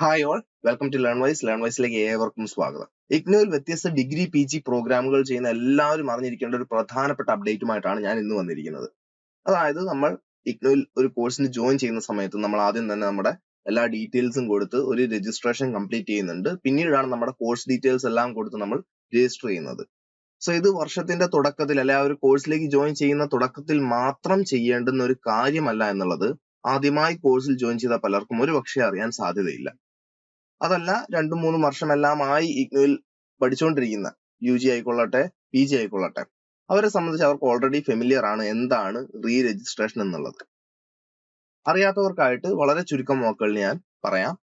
Hi all welcome to learn wise learn വൈസിലേക്ക് ഏവർക്കും സ്വാഗതം. ഇഗ്നോയിൽ വ്യത്യസ്ത ഡിഗ്രി പി ജി പ്രോഗ്രാമുകൾ ചെയ്യുന്ന എല്ലാവരും അറിഞ്ഞിരിക്കേണ്ട ഒരു പ്രധാനപ്പെട്ട അപ്ഡേറ്റുമായിട്ടാണ് ഞാൻ ഇന്ന് വന്നിരിക്കുന്നത്. അതായത് നമ്മൾ ഇഗ്നോയിൽ ഒരു കോഴ്സിന് ജോയിൻ ചെയ്യുന്ന സമയത്ത് നമ്മൾ ആദ്യം തന്നെ നമ്മുടെ എല്ലാ ഡീറ്റെയിൽസും കൊടുത്ത് ഒരു രജിസ്ട്രേഷൻ കംപ്ലീറ്റ് ചെയ്യുന്നുണ്ട്. പിന്നീടാണ് നമ്മുടെ കോഴ്സ് ഡീറ്റെയിൽസ് എല്ലാം കൊടുത്ത് നമ്മൾ രജിസ്റ്റർ ചെയ്യുന്നത്. സോ ഇത് വർഷത്തിന്റെ തുടക്കത്തിൽ അല്ലെ ആ ഒരു കോഴ്സിലേക്ക് ജോയിൻ ചെയ്യുന്ന തുടക്കത്തിൽ മാത്രം ചെയ്യേണ്ടുന്ന ഒരു കാര്യമല്ല എന്നുള്ളത് ആദ്യമായി കോഴ്സിൽ ജോയിൻ ചെയ്ത പലർക്കും ഒരു പക്ഷേ അറിയാൻ സാധ്യതയില്ല. അതല്ല രണ്ടും മൂന്നും വർഷമെല്ലാമായി ഇഗ്നുവിൽ പഠിച്ചുകൊണ്ടിരിക്കുന്ന യു ജി ആയിക്കൊള്ളട്ടെ പി ജി ആയിക്കൊള്ളട്ടെ. അവരെ സംബന്ധിച്ച് അവർക്ക് ഓൾറെഡി ഫെമിലിയർ ആണ് എന്താണ് റീ രജിസ്ട്രേഷൻ എന്നുള്ളത്. അറിയാത്തവർക്കായിട്ട് വളരെ ചുരുക്കം വാക്കുകൾ ഞാൻ പറയാം.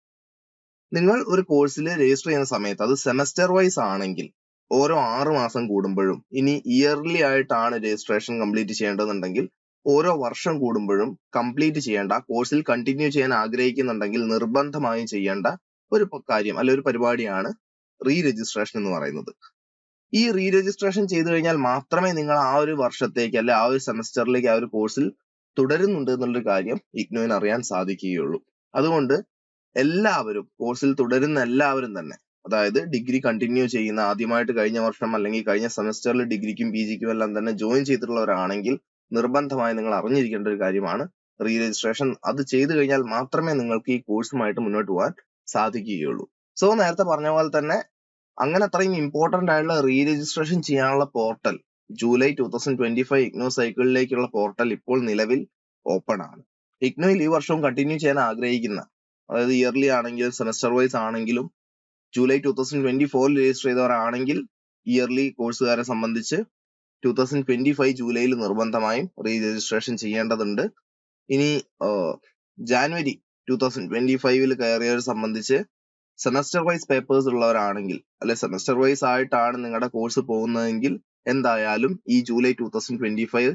നിങ്ങൾ ഒരു കോഴ്സിൽ രജിസ്റ്റർ ചെയ്യുന്ന സമയത്ത് അത് സെമസ്റ്റർ വൈസ് ആണെങ്കിൽ ഓരോ ആറ് മാസം കൂടുമ്പോഴും ഇനി ഇയർലി ആയിട്ടാണ് രജിസ്ട്രേഷൻ കംപ്ലീറ്റ് ചെയ്യേണ്ടതെന്നുണ്ടെങ്കിൽ ഓരോ വർഷം കൂടുമ്പോഴും കംപ്ലീറ്റ് ചെയ്യേണ്ട കോഴ്സിൽ കണ്ടിന്യൂ ചെയ്യാൻ ആഗ്രഹിക്കുന്നുണ്ടെങ്കിൽ നിർബന്ധമായും ചെയ്യേണ്ട ഒരു കാര്യം അല്ലെ ഒരു പരിപാടിയാണ് റീ രജിസ്ട്രേഷൻ എന്ന് പറയുന്നത്. ഈ റീ രജിസ്ട്രേഷൻ ചെയ്തു കഴിഞ്ഞാൽ മാത്രമേ നിങ്ങൾ ആ ഒരു വർഷത്തേക്ക് അല്ലെ ആ ഒരു സെമസ്റ്ററിലേക്ക് ആ ഒരു കോഴ്സിൽ തുടരുന്നുണ്ട് എന്നുള്ളൊരു കാര്യം ഇഗ്നുവിന് അറിയാൻ സാധിക്കുകയുള്ളൂ. അതുകൊണ്ട് എല്ലാവരും കോഴ്സിൽ തുടരുന്ന എല്ലാവരും തന്നെ അതായത് ഡിഗ്രി കണ്ടിന്യൂ ചെയ്യുന്ന ആദ്യമായിട്ട് കഴിഞ്ഞ വർഷം അല്ലെങ്കിൽ കഴിഞ്ഞ സെമസ്റ്ററിൽ ഡിഗ്രിക്കും പി ജിക്കും എല്ലാം തന്നെ ജോയിൻ ചെയ്തിട്ടുള്ളവരാണെങ്കിൽ നിർബന്ധമായി നിങ്ങൾ അറിഞ്ഞിരിക്കേണ്ട ഒരു കാര്യമാണ് റീ രജിസ്ട്രേഷൻ അത് ചെയ്തു കഴിഞ്ഞാൽ മാത്രമേ നിങ്ങൾക്ക് ഈ കോഴ്സുമായിട്ട് മുന്നോട്ട് പോകാൻ സാധിക്കുകയുള്ളൂ. സോ നേരത്തെ പറഞ്ഞ പോലെ തന്നെ അങ്ങനെ അത്രയും ഇമ്പോർട്ടന്റ് ആയിട്ടുള്ള റീ രജിസ്ട്രേഷൻ ചെയ്യാനുള്ള portal July two thousand twenty five IGNOU സൈക്കിളിലേക്കുള്ള portal ഇപ്പോൾ നിലവിൽ ഓപ്പൺ ആണ്. ഇഗ്നോയിൽ ഈ വർഷവും കണ്ടിന്യൂ ചെയ്യാൻ ആഗ്രഹിക്കുന്ന അതായത് ഇയർലി ആണെങ്കിലും സെമസ്റ്റർ വൈസ് ആണെങ്കിലും ജൂലൈ ടൂ തൗസൻഡ് ട്വന്റി ഫോറിൽ രജിസ്റ്റർ ചെയ്തവരാണെങ്കിൽ ഇയർലി കോഴ്സുകാരെ സംബന്ധിച്ച് ടൂ തൗസൻഡ് ട്വന്റി ഫൈവ് ജൂലൈയിൽ നിർബന്ധമായും റീ രജിസ്ട്രേഷൻ ചെയ്യേണ്ടതുണ്ട്. ഇനി ജാനുവരി ടൂ തൗസൻഡ് ട്വന്റി ഫൈവിൽ കയറിയവരെ സംബന്ധിച്ച് സെമസ്റ്റർ വൈസ് പേപ്പേഴ്സ് ഉള്ളവരാണെങ്കിൽ അല്ലെ സെമസ്റ്റർ വൈസ് ആയിട്ടാണ് നിങ്ങളുടെ കോഴ്സ് പോകുന്നതെങ്കിൽ എന്തായാലും ഈ July two thousand twenty five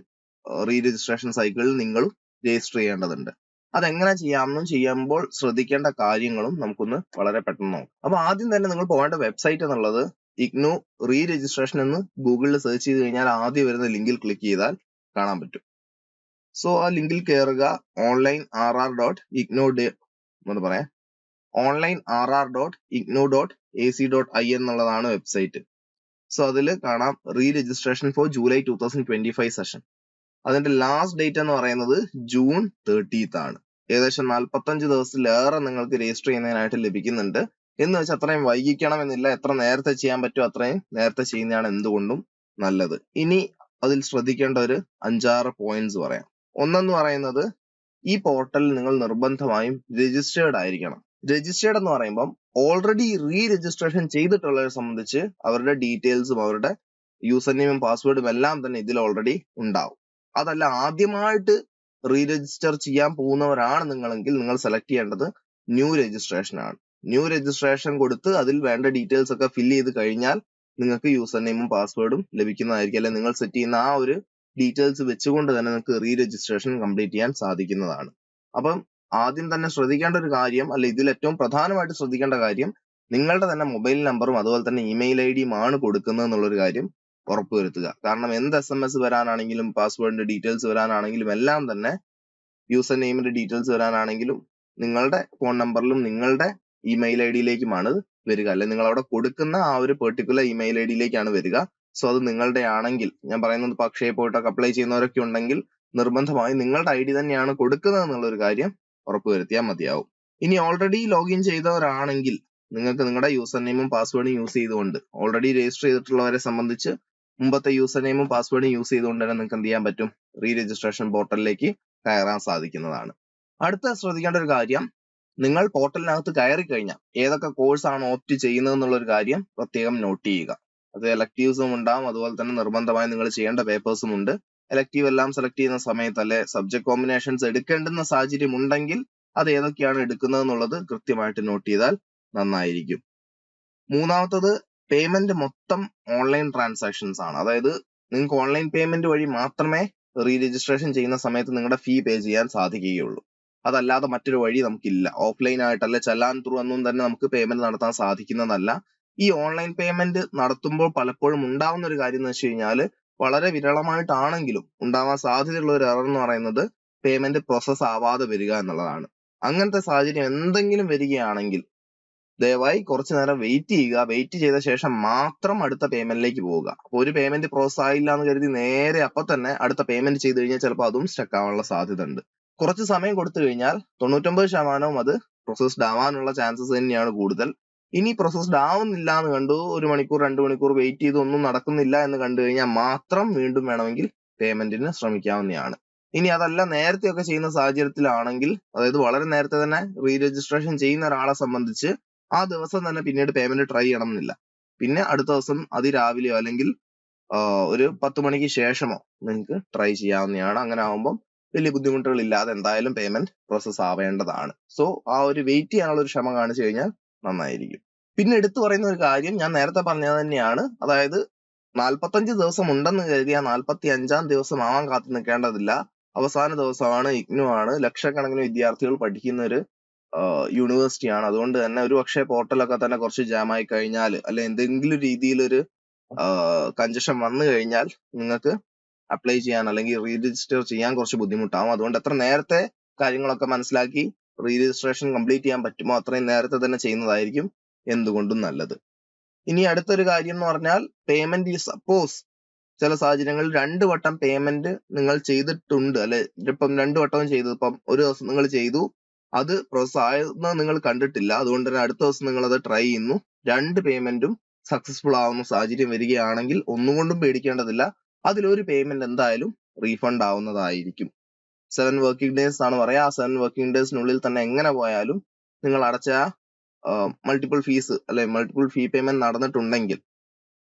re registration സൈക്കിളിൽ നിങ്ങളും രജിസ്റ്റർ ചെയ്യേണ്ടതുണ്ട്. അതെങ്ങനെ ചെയ്യാമെന്നും ചെയ്യുമ്പോൾ ശ്രദ്ധിക്കേണ്ട കാര്യങ്ങളും നമുക്കൊന്ന് വളരെ പെട്ടെന്ന് നോക്കാം. അപ്പൊ ആദ്യം തന്നെ നിങ്ങൾ പോകേണ്ട വെബ്സൈറ്റ് എന്നുള്ളത് ഇഗ്നു റീ രജിസ്ട്രേഷൻ എന്ന് ഗൂഗിളിൽ സെർച്ച് ചെയ്ത് കഴിഞ്ഞാൽ ആദ്യം വരുന്ന ലിങ്കിൽ ക്ലിക്ക് ചെയ്താൽ കാണാൻ പറ്റും. സോ ആ ലിങ്കിൽ കയറുക online R R dot IGNOU എന്ന് പറയാം. Online R R dot IGNOU dot A C dot I എന്നുള്ളതാണ് വെബ്സൈറ്റ് സോ അതിൽ കാണാം re registration for July two thousand twenty five session അതിന്റെ ലാസ്റ്റ് ഡേറ്റ് എന്ന് പറയുന്നത് ജൂൺ തേർട്ടീത്ത് ആണ്. ഏകദേശം നാൽപ്പത്തഞ്ച് ദിവസത്തിലേറെ നിങ്ങൾക്ക് രജിസ്റ്റർ ചെയ്യുന്നതിനായിട്ട് ലഭിക്കുന്നുണ്ട്. എന്ന് വെച്ചാൽ അത്രയും വൈകിക്കണമെന്നില്ല. എത്ര നേരത്തെ ചെയ്യാൻ പറ്റുമോ അത്രയും നേരത്തെ ചെയ്യുന്നതാണ് എന്തുകൊണ്ടും നല്ലത്. ഇനി അതിൽ ശ്രദ്ധിക്കേണ്ട ഒരു അഞ്ചാറ് പോയിന്റ്സ് പറയാം. ഒന്നെന്ന് പറയുന്നത് ഈ പോർട്ടലിൽ നിങ്ങൾ നിർബന്ധമായും രജിസ്റ്റേർഡ് ആയിരിക്കണം. രജിസ്റ്റേർഡ് എന്ന് പറയുമ്പം ഓൾറെഡി റീ രജിസ്ട്രേഷൻ ചെയ്തിട്ടുള്ളവരെ സംബന്ധിച്ച് അവരുടെ ഡീറ്റെയിൽസും അവരുടെ യൂസർ നെയിമും പാസ്വേഡും എല്ലാം തന്നെ ഇതിൽ ഓൾറെഡി ഉണ്ടാവും. അതല്ല ആദ്യമായിട്ട് റീ രജിസ്റ്റർ ചെയ്യാൻ പോകുന്നവരാണ് നിങ്ങളെങ്കിൽ നിങ്ങൾ സെലക്ട് ചെയ്യേണ്ടത് ന്യൂ രജിസ്ട്രേഷൻ ആണ്. ന്യൂ രജിസ്ട്രേഷൻ കൊടുത്ത് അതിൽ വേണ്ട ഡീറ്റെയിൽസ് ഒക്കെ ഫില്ല് ചെയ്ത് കഴിഞ്ഞാൽ നിങ്ങൾക്ക് യൂസർ നെയിമും പാസ്വേഡും ലഭിക്കുന്നതായിരിക്കും. അല്ലെങ്കിൽ നിങ്ങൾ സെറ്റ് ചെയ്യുന്ന ആ ഒരു ഡീറ്റെയിൽസ് വെച്ചുകൊണ്ട് തന്നെ നിങ്ങൾക്ക് റീ രജിസ്ട്രേഷൻ കംപ്ലീറ്റ് ചെയ്യാൻ സാധിക്കുന്നതാണ്. അപ്പം ആദ്യം തന്നെ ശ്രദ്ധിക്കേണ്ട ഒരു കാര്യം അല്ല ഇതിൽ ഏറ്റവും പ്രധാനമായിട്ട് ശ്രദ്ധിക്കേണ്ട കാര്യം നിങ്ങളുടെ തന്നെ മൊബൈൽ നമ്പറും അതുപോലെ തന്നെ ഇമെയിൽ ഐ ഡിയും ആണ് കൊടുക്കുന്നത് എന്നുള്ളൊരു കാര്യം ഉറപ്പുവരുത്തുക കാരണം എന്ത് എസ് എം എസ് വരാനാണെങ്കിലും പാസ്വേഡിന്റെ ഡീറ്റെയിൽസ് വരാനാണെങ്കിലും എല്ലാം തന്നെ യൂസർ നെയിമിന്റെ ഡീറ്റെയിൽസ് വരാനാണെങ്കിലും നിങ്ങളുടെ ഫോൺ നമ്പറിലും നിങ്ങളുടെ ഇമെയിൽ ഐ ഡിയിലേക്കുമാണ് വരിക. അല്ലെ നിങ്ങൾ അവിടെ കൊടുക്കുന്ന ആ ഒരു പെർട്ടിക്കുലർ ഇമെയിൽ ഐ ഡിയിലേക്കാണ് വരിക. സോ അത് നിങ്ങളുടെ ആണെങ്കിൽ ഞാൻ പറയുന്നത് പക്ഷേ പോയിട്ടൊക്കെ അപ്ലൈ ചെയ്യുന്നവരൊക്കെ ഉണ്ടെങ്കിൽ നിർബന്ധമായി നിങ്ങളുടെ ഐ ഡി തന്നെയാണ് കൊടുക്കുന്നത് എന്നുള്ള ഒരു കാര്യം ഉറപ്പുവരുത്തിയാൽ മതിയാവും. ഇനി ഓൾറെഡി ലോഗിൻ ചെയ്തവരാണെങ്കിൽ നിങ്ങൾക്ക് നിങ്ങളുടെ യൂസർ നെയിമും പാസ്വേഡും യൂസ് ചെയ്തുകൊണ്ട് ഓൾറെഡി രജിസ്റ്റർ ചെയ്തിട്ടുള്ളവരെ സംബന്ധിച്ച് മുമ്പത്തെ യൂസർ നെയിമും പാസ്വേഡും യൂസ് ചെയ്തുകൊണ്ട് തന്നെ നിങ്ങൾക്ക് എന്ത് ചെയ്യാൻ പറ്റും? റീ രജിസ്ട്രേഷൻ പോർട്ടലിലേക്ക് കയറാൻ സാധിക്കുന്നതാണ്. അടുത്ത ശ്രദ്ധിക്കേണ്ട ഒരു കാര്യം നിങ്ങൾ പോർട്ടലിനകത്ത് കയറി കഴിഞ്ഞാൽ ഏതൊക്കെ കോഴ്സാണ് ഓപ്റ്റ് ചെയ്യുന്നത് എന്നുള്ള ഒരു കാര്യം പ്രത്യേകം നോട്ട് ചെയ്യുക. അത് എലക്ടീവ്സും ഉണ്ടാവും. അതുപോലെ തന്നെ നിർബന്ധമായി നിങ്ങൾ ചെയ്യേണ്ട പേപ്പേഴ്സും ഉണ്ട്. എലക്ടീവ് എല്ലാം സെലക്ട് ചെയ്യുന്ന സമയത്ത് അല്ലെ സബ്ജക്ട് കോമ്പിനേഷൻസ് എടുക്കേണ്ടുന്ന സാഹചര്യം ഉണ്ടെങ്കിൽ അത് ഏതൊക്കെയാണ് എടുക്കുന്നത് എന്നുള്ളത് കൃത്യമായിട്ട് നോട്ട് ചെയ്താൽ നന്നായിരിക്കും. മൂന്നാമത്തത് പേയ്മെന്റ് മൊത്തം ഓൺലൈൻ ട്രാൻസാക്ഷൻസ് ആണ്. അതായത് നിങ്ങൾക്ക് ഓൺലൈൻ പേയ്മെന്റ് വഴി മാത്രമേ റീ രജിസ്ട്രേഷൻ ചെയ്യുന്ന സമയത്ത് നിങ്ങളുടെ ഫീ പേ ചെയ്യാൻ സാധിക്കുകയുള്ളൂ. അതല്ലാതെ മറ്റൊരു വഴി നമുക്കില്ല. ഓഫ്ലൈൻ ആയിട്ടല്ല ചലാൻ ത്രൂ ഒന്നും തന്നെ നമുക്ക് പേയ്മെന്റ് നടത്താൻ സാധിക്കുന്നതല്ല. ഈ ഓൺലൈൻ പേയ്മെന്റ് നടത്തുമ്പോൾ പലപ്പോഴും ഉണ്ടാവുന്ന ഒരു കാര്യം എന്ന് വെച്ച് കഴിഞ്ഞാൽ വളരെ വിരളമായിട്ടാണെങ്കിലും ഉണ്ടാവാൻ സാധ്യതയുള്ള ഒരു എറർ എന്ന് പറയുന്നത് പേയ്മെന്റ് പ്രോസസ് ആവാതെ വരിക എന്നുള്ളതാണ്. അങ്ങനത്തെ സാഹചര്യം എന്തെങ്കിലും വരികയാണെങ്കിൽ ദയവായി കുറച്ചു നേരം വെയിറ്റ് ചെയ്യുക. വെയിറ്റ് ചെയ്ത ശേഷം മാത്രം അടുത്ത പേയ്മെന്റിലേക്ക് പോവുക. ഒരു പേയ്മെന്റ് പ്രോസസ് ആയില്ല എന്ന് കരുതി നേരെ അപ്പൊ തന്നെ അടുത്ത പേയ്മെന്റ് ചെയ്ത് കഴിഞ്ഞാൽ ചിലപ്പോൾ അതും സ്റ്റക്ക് ആവാനുള്ള സാധ്യത ഉണ്ട്. കുറച്ച് സമയം കൊടുത്തു കഴിഞ്ഞാൽ തൊണ്ണൂറ്റൊമ്പത് ശതമാനവും അത് പ്രോസസ്ഡ് ആവാനുള്ള ചാൻസസ് തന്നെയാണ് കൂടുതൽ. ഇനി പ്രോസസ്ഡ് ആവുന്നില്ല എന്ന് കണ്ടു. ഒരു മണിക്കൂർ രണ്ട് മണിക്കൂർ വെയിറ്റ് ചെയ്ത് ഒന്നും നടക്കുന്നില്ല എന്ന് കണ്ടു കഴിഞ്ഞാൽ മാത്രം വീണ്ടും വേണമെങ്കിൽ പേയ്മെന്റിന് ശ്രമിക്കാവുന്നതാണ്. ഇനി അതല്ല നേരത്തെ ഒക്കെ ചെയ്യുന്ന സാഹചര്യത്തിലാണെങ്കിൽ അതായത് വളരെ നേരത്തെ തന്നെ റീ രജിസ്ട്രേഷൻ ചെയ്യുന്ന ഒരാളെ സംബന്ധിച്ച് ആ ദിവസം തന്നെ പിന്നീട് പേയ്മെന്റ് ട്രൈ ചെയ്യണം എന്നില്ല പിന്നെ അടുത്ത ദിവസം അതിരാവിലെയോ അല്ലെങ്കിൽ ഒരു പത്ത് മണിക്ക് ശേഷമോ നിങ്ങൾക്ക് ട്രൈ ചെയ്യാവുന്നതാണ്. അങ്ങനെ ആവുമ്പം വലിയ ബുദ്ധിമുട്ടുകൾ ഇല്ലാതെ എന്തായാലും പേയ്മെന്റ് പ്രോസസ് ആവേണ്ടതാണ്. സോ ആ ഒരു വെയിറ്റ് ചെയ്യാനുള്ള ഒരു ക്ഷമ കാണിച്ചു കഴിഞ്ഞാൽ നന്നായിരിക്കും. പിന്നെ എടുത്തു പറയുന്ന ഒരു കാര്യം ഞാൻ നേരത്തെ പറഞ്ഞത് തന്നെയാണ്. അതായത് നാൽപ്പത്തഞ്ച് ദിവസം ഉണ്ടെന്ന് കരുതി ആ നാൽപ്പത്തി അഞ്ചാം ദിവസം ആവാൻ കാത്തു നിൽക്കേണ്ടതില്ല. അവസാന ദിവസമാണ് ഇഗ്നു ആണ് ലക്ഷക്കണക്കിന് വിദ്യാർത്ഥികൾ പഠിക്കുന്ന ഒരു യൂണിവേഴ്സിറ്റിയാണ്. അതുകൊണ്ട് തന്നെ ഒരു പക്ഷേ പോർട്ടലൊക്കെ തന്നെ കുറച്ച് ജാം ആയി കഴിഞ്ഞാൽ അല്ലെ എന്തെങ്കിലും രീതിയിലൊരു കഞ്ചഷൻ വന്നു കഴിഞ്ഞാൽ നിങ്ങൾക്ക് അപ്ലൈ ചെയ്യാൻ അല്ലെങ്കിൽ റീ രജിസ്റ്റർ ചെയ്യാൻ കുറച്ച് ബുദ്ധിമുട്ടാവും. അതുകൊണ്ട് എത്ര നേരത്തെ കാര്യങ്ങളൊക്കെ മനസ്സിലാക്കി റീ രജിസ്ട്രേഷൻ കംപ്ലീറ്റ് ചെയ്യാൻ പറ്റുമോ അത്രയും നേരത്തെ തന്നെ ചെയ്യുന്നതായിരിക്കും എന്തുകൊണ്ടും നല്ലത്. ഇനി അടുത്തൊരു കാര്യം എന്ന് പറഞ്ഞാൽ പേയ്മെന്റ് സപ്പോസ് ചില സാഹചര്യങ്ങളിൽ രണ്ട് വട്ടം പേയ്മെന്റ് നിങ്ങൾ ചെയ്തിട്ടുണ്ട്. അല്ലെ ഇപ്പം രണ്ട് വട്ടവും ചെയ്തു. ഇപ്പം ഒരു ദിവസം നിങ്ങൾ ചെയ്തു അത് പ്രോസസ് ആയെന്ന് നിങ്ങൾ കണ്ടിട്ടില്ല. അതുകൊണ്ട് തന്നെ അടുത്ത ദിവസം നിങ്ങൾ അത് ട്രൈ ചെയ്യുന്നു. രണ്ട് പേയ്മെന്റും സക്സസ്ഫുൾ ആവുന്ന സാഹചര്യം വരികയാണെങ്കിൽ ഒന്നുകൊണ്ടും പേടിക്കേണ്ടതില്ല. അതിലൊരു പേയ്മെന്റ് എന്തായാലും റീഫണ്ട് ആവുന്നതായിരിക്കും. സെവൻ വർക്കിംഗ് ഡേയ്സ് ആണ് പറയാ ആ സെവൻ വർക്കിംഗ് ഡേയ്സിനുള്ളിൽ തന്നെ എങ്ങനെ പോയാലും നിങ്ങൾ അടച്ച മൾട്ടിപ്പിൾ ഫീസ് അല്ലെ മൾട്ടിപ്പിൾ ഫീ പേയ്മെന്റ് നടന്നിട്ടുണ്ടെങ്കിൽ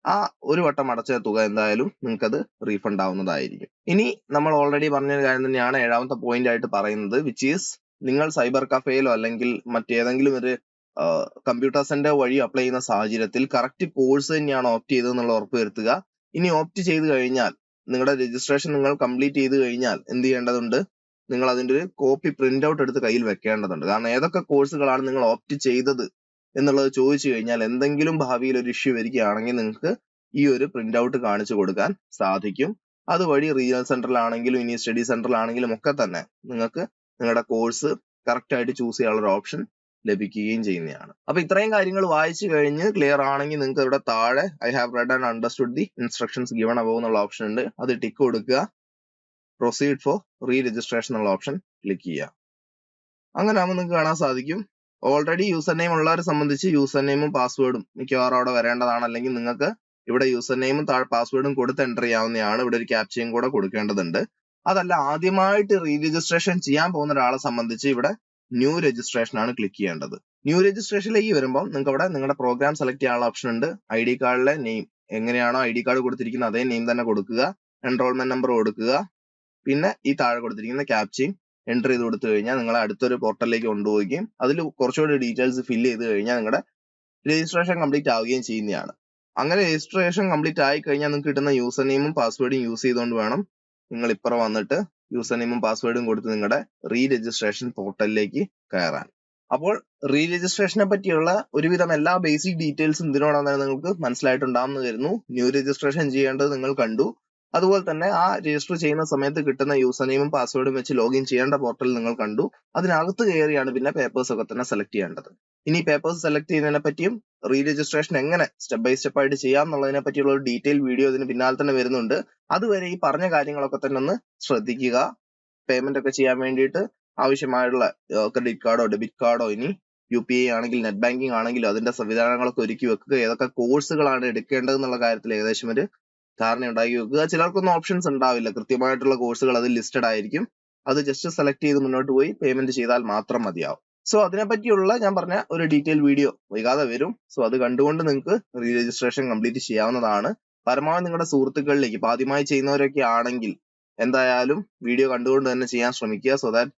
ആ ഒരു വട്ടം അടച്ച തുക എന്തായാലും നിങ്ങൾക്ക് അത് റീഫണ്ട് ആവുന്നതായിരിക്കും. ഇനി നമ്മൾ ഓൾറെഡി പറഞ്ഞ കാര്യം തന്നെയാണ് ഏഴാമത്തെ പോയിന്റ് ആയിട്ട് പറയുന്നത് വിച്ച് ഈസ് നിങ്ങൾ സൈബർ കഫേയിലോ അല്ലെങ്കിൽ മറ്റേതെങ്കിലും ഒരു കമ്പ്യൂട്ടർ സെന്റർ വഴി അപ്ലൈ ചെയ്യുന്ന സാഹചര്യത്തിൽ കറക്റ്റ് കോഴ്സ് തന്നെയാണ് ഓപ്റ്റ് ചെയ്തതെന്നുള്ള ഉറപ്പ് വരുത്തുക. ഇനി ഓപ്റ്റ് ചെയ്ത് കഴിഞ്ഞാൽ നിങ്ങളുടെ രജിസ്ട്രേഷൻ നിങ്ങൾ കംപ്ലീറ്റ് ചെയ്ത് കഴിഞ്ഞാൽ എന്ത് ചെയ്യേണ്ടതുണ്ട്? നിങ്ങൾ അതിന്റെ ഒരു കോപ്പി പ്രിന്റ് ഔട്ട് എടുത്ത് കയ്യിൽ വെക്കേണ്ടതുണ്ട്. കാരണം ഏതൊക്കെ കോഴ്സുകളാണ് നിങ്ങൾ ഓപ്റ്റ് ചെയ്തത് എന്നുള്ളത് ചോദിച്ചു കഴിഞ്ഞാൽ എന്തെങ്കിലും ഭാവിയിൽ ഒരു ഇഷ്യൂ വരികയാണെങ്കിൽ നിങ്ങൾക്ക് ഈ ഒരു പ്രിന്റ് ഔട്ട് കാണിച്ചു കൊടുക്കാൻ സാധിക്കും. അതുവഴി റീജിയണൽ സെന്ററിലാണെങ്കിലും ഇനി സ്റ്റഡി സെന്ററിലാണെങ്കിലും ഒക്കെ തന്നെ നിങ്ങൾക്ക് നിങ്ങളുടെ കോഴ്സ് കറക്റ്റ് ആയിട്ട് ചൂസ് ചെയ്യാനുള്ള ഒരു ഓപ്ഷൻ ലഭിക്കുകയും ചെയ്യുന്നതാണ്. അപ്പൊ ഇത്രയും കാര്യങ്ങൾ വായിച്ചു കഴിഞ്ഞ് ക്ലിയർ ആണെങ്കിൽ നിങ്ങൾക്ക് ഇവിടെ താഴെ I have read and understood the instructions given above എന്നുള്ള ഓപ്ഷൻ ഉണ്ട്. അത് ടിക്ക് കൊടുക്കുക. പ്രൊസീഡ് ഫോർ റീ രജിസ്ട്രേഷൻ എന്നുള്ള ഓപ്ഷൻ ക്ലിക്ക് ചെയ്യുക. അങ്ങനെ ആകുമ്പോൾ നിങ്ങൾക്ക് കാണാൻ സാധിക്കും. ഓൾറെഡി യൂസർ നെയിം ഉള്ളവരെ സംബന്ധിച്ച് യൂസർ നെയിമും പാസ്വേഡും മിക്കവാറും അവിടെ വരേണ്ടതാണ്. അല്ലെങ്കിൽ നിങ്ങൾക്ക് ഇവിടെ യൂസർ നെയിമും താഴെ പാസ്വേഡും കൊടുത്ത് എന്റർ ചെയ്യാവുന്നതാണ്. ഇവിടെ ഒരു ക്യാപ്ചയും കൂടെ കൊടുക്കേണ്ടതുണ്ട്. അതല്ല ആദ്യമായിട്ട് റീ രജിസ്ട്രേഷൻ ചെയ്യാൻ പോകുന്ന ഒരാളെ സംബന്ധിച്ച് ഇവിടെ ന്യൂ രജിസ്ട്രേഷൻ ആണ് ക്ലിക്ക് ചെയ്യേണ്ടത്. ന്യൂ രജിസ്ട്രേഷനിലേക്ക് വരുമ്പോൾ നിങ്ങൾക്ക് അവിടെ നിങ്ങളുടെ പ്രോഗ്രാം സെലക്ട് ചെയ്യാനുള്ള ഓപ്ഷൻ ഉണ്ട്. ഐ ഡി കാർഡിലെ നെയിം എങ്ങനെയാണോ ഐ ഡി കാർഡ് കൊടുത്തിരിക്കുന്നത് അതേ നെയിം തന്നെ കൊടുക്കുക. എൻറോൾമെന്റ് നമ്പർ കൊടുക്കുക. പിന്നെ ഈ താഴെ കൊടുത്തിരിക്കുന്ന ക്യാപ്ചയും എന്റർ ചെയ്ത് കൊടുത്തു കഴിഞ്ഞാൽ നിങ്ങൾ അടുത്തൊരു പോർട്ടലിലേക്ക് കൊണ്ടുപോവുകയും അതിൽ കുറച്ചുകൂടി ഡീറ്റെയിൽസ് ഫില്ല് ചെയ്ത് കഴിഞ്ഞാൽ നിങ്ങളുടെ രജിസ്ട്രേഷൻ കംപ്ലീറ്റ് ആവുകയും ചെയ്യുന്നതാണ്. അങ്ങനെ രജിസ്ട്രേഷൻ കംപ്ലീറ്റ് ആയി കഴിഞ്ഞാൽ നിങ്ങൾക്ക് കിട്ടുന്ന യൂസർ നെയിമും പാസ്വേഡും യൂസ് ചെയ്തുകൊണ്ട് വേണം നിങ്ങൾ ഇപ്പുറം വന്നിട്ട് യൂസർ നെയിമും പാസ്വേഡും കൊടുത്ത് നിങ്ങളുടെ റീ രജിസ്ട്രേഷൻ പോർട്ടലിലേക്ക് കയറാൻ. അപ്പോൾ റീ രജിസ്ട്രേഷനെ പറ്റിയുള്ള ഒരുവിധം എല്ലാ ബേസിക് ഡീറ്റെയിൽസും ഇതിനോടൊപ്പം നിങ്ങൾക്ക് മനസ്സിലായിട്ടുണ്ടാകുന്നു കരുതുന്നു ന്യൂ രജിസ്ട്രേഷൻ ചെയ്യേണ്ടത് നിങ്ങൾ കണ്ടു. അതുപോലെ തന്നെ ആ രജിസ്റ്റർ ചെയ്യുന്ന സമയത്ത് കിട്ടുന്ന യൂസർ നെയിമും പാസ്വേഡും വെച്ച് ലോഗിൻ ചെയ്യേണ്ട പോർട്ടൽ നിങ്ങൾ കണ്ടു. അതിനകത്ത് കയറിയാണ് പിന്നെ പേപ്പേഴ്സ് ഒക്കെ തന്നെ സെലക്ട് ചെയ്യേണ്ടത്. ഇനി പേപ്പേഴ്സ് സെലക്ട് ചെയ്യുന്നതിനെ പറ്റിയും റീ രജിസ്ട്രേഷൻ എങ്ങനെ സ്റ്റെപ്പ് ബൈ സ്റ്റെപ്പ് ആയിട്ട് ചെയ്യാം എന്നുള്ളതിനെ പറ്റിയുള്ള ഒരു ഡീറ്റെയിൽ വീഡിയോ ഇതിന് പിന്നാലെ തന്നെ വരുന്നുണ്ട്. അതുവരെ ഈ പറഞ്ഞ കാര്യങ്ങളൊക്കെ തന്നെ ഒന്ന് ശ്രദ്ധിക്കുക. പേയ്മെന്റ് ഒക്കെ ചെയ്യാൻ വേണ്ടിയിട്ട് ആവശ്യമായുള്ള ക്രെഡിറ്റ് കാർഡോ ഡെബിറ്റ് കാർഡോ ഇനി യു പി ഐ ആണെങ്കിൽ നെറ്റ് ബാങ്കിങ് ആണെങ്കിലും അതിന്റെ സംവിധാനങ്ങളൊക്കെ ഒരുക്കി വെക്കുക. ഏതൊക്കെ കോഴ്സുകളാണ് എടുക്കേണ്ടത് എന്നുള്ള കാര്യത്തിൽ ഏകദേശം ഒരു ധാരണ ഉണ്ടാക്കി വെക്കുക. ചിലർക്കൊന്നും ഓപ്ഷൻസ് ഉണ്ടാവില്ല. കൃത്യമായിട്ടുള്ള കോഴ്സുകൾ അത് ലിസ്റ്റഡ് ആയിരിക്കും. അത് ജസ്റ്റ് സെലക്ട് ചെയ്ത് മുന്നോട്ട് പോയി പേയ്മെന്റ് ചെയ്താൽ മാത്രം മതിയാവും. സോ അതിനെപ്പറ്റിയുള്ള ഞാൻ പറഞ്ഞ ഒരു ഡീറ്റെയിൽ വീഡിയോ വൈകാതെ വരും. സോ അത് കണ്ടുകൊണ്ട് നിങ്ങൾക്ക് റീ രജിസ്ട്രേഷൻ കംപ്ലീറ്റ് ചെയ്യാവുന്നതാണ്. പരമാവധി നിങ്ങളുടെ സുഹൃത്തുക്കളിലേക്ക് ഇപ്പൊ ആദ്യമായി ചെയ്യുന്നവരൊക്കെ ആണെങ്കിൽ എന്തായാലും വീഡിയോ കണ്ടുകൊണ്ട് തന്നെ ചെയ്യാൻ ശ്രമിക്കുക. സോ ദാറ്റ്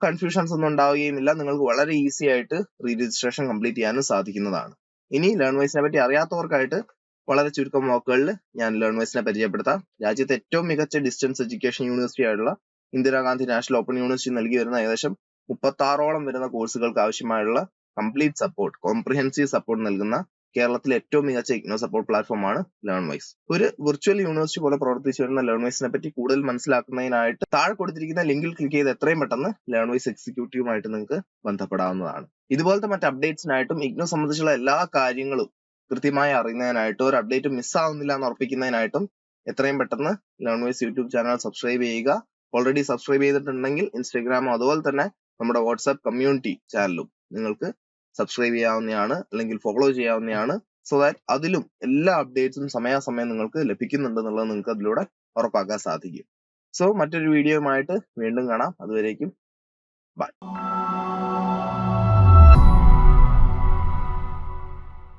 കൺഫ്യൂഷൻസ് ഒന്നും ഉണ്ടാവുകയും ഇല്ല. നിങ്ങൾക്ക് വളരെ ഈസി ആയിട്ട് റീ രജിസ്ട്രേഷൻ കംപ്ലീറ്റ് ചെയ്യാനും സാധിക്കുന്നതാണ്. ഇനി ലേൺ വൈസിനെ പറ്റി അറിയാത്തവർക്കായിട്ട് വളരെ ചുരുക്കം വാക്കുകളിൽ ഞാൻ ലേൺ വൈസിനെ പരിചയപ്പെടുത്താം. രാജ്യത്തെ ഏറ്റവും മികച്ച ഡിസ്റ്റൻസ് എഡ്യൂക്കേഷൻ യൂണിവേഴ്സിറ്റി ആയിട്ടുള്ള ഇന്ദിരാഗാന്ധി നാഷണൽ ഓപ്പൺ യൂണിവേഴ്സിറ്റി നൽകി വരുന്ന ഏകദേശം മുപ്പത്തി ആറോളം വരുന്ന കോഴ്സുകൾക്ക് ആവശ്യമായുള്ള കംപ്ലീറ്റ് സപ്പോർട്ട് കോംപ്രിഹെൻസീവ് സപ്പോർട്ട് നൽകുന്ന കേരളത്തിലെ ഏറ്റവും മികച്ച ഇഗ്നോ സപ്പോർട്ട് പ്ലാറ്റ്ഫോം ആണ് ലേൺവൈസ്. ഒരു വിർച്വൽ യൂണിവേഴ്സിറ്റി പോലെ പ്രവർത്തിച്ചു വരുന്ന ലേൺവൈസിനെ പറ്റി കൂടുതൽ മനസ്സിലാക്കുന്നതിനായിട്ട് താഴെ കൊടുത്തിരിക്കുന്ന ലിങ്കിൽ ക്ലിക്ക് ചെയ്ത് എത്രയും പെട്ടെന്ന് ലേൺവൈസ് എക്സിക്യൂട്ടീവുമായിട്ട് നിങ്ങൾക്ക് ബന്ധപ്പെടാവുന്നതാണ്. ഇതുപോലത്തെ മറ്റ് അപ്ഡേറ്റ്സിനായിട്ടും ഇഗ്നോ സംബന്ധിച്ചുള്ള എല്ലാ കാര്യങ്ങളും കൃത്യമായി അറിയുന്നതിനായിട്ടും ഒരു അപ്ഡേറ്റ് മിസ് ആവുന്നില്ല എന്ന് ഉറപ്പിക്കുന്നതിനായിട്ടും എത്രയും പെട്ടെന്ന് learn wise YouTube channel subscribe ചെയ്യുക. ഓൾറെഡി സബ്സ്ക്രൈബ് ചെയ്തിട്ടുണ്ടെങ്കിൽ ഇൻസ്റ്റാഗ്രാമോ അതുപോലെ തന്നെ നമ്മുടെ വാട്സാപ്പ് കമ്മ്യൂണിറ്റി ചാനലും നിങ്ങൾക്ക് സബ്സ്ക്രൈബ് ചെയ്യാവുന്നതാണ് അല്ലെങ്കിൽ ഫോളോ ചെയ്യാവുന്നതാണ്. സോ ദാറ്റ് അതിലും എല്ലാ അപ്ഡേറ്റ്സും സമയാസമയം നിങ്ങൾക്ക് ലഭിക്കുന്നുണ്ട് എന്നുള്ളത് നിങ്ങൾക്ക് അതിലൂടെ ഉറപ്പാക്കാൻ സാധിക്കും. സോ മറ്റൊരു വീഡിയോയുമായിട്ട് വീണ്ടും കാണാം. അതുവരേക്കും ബൈ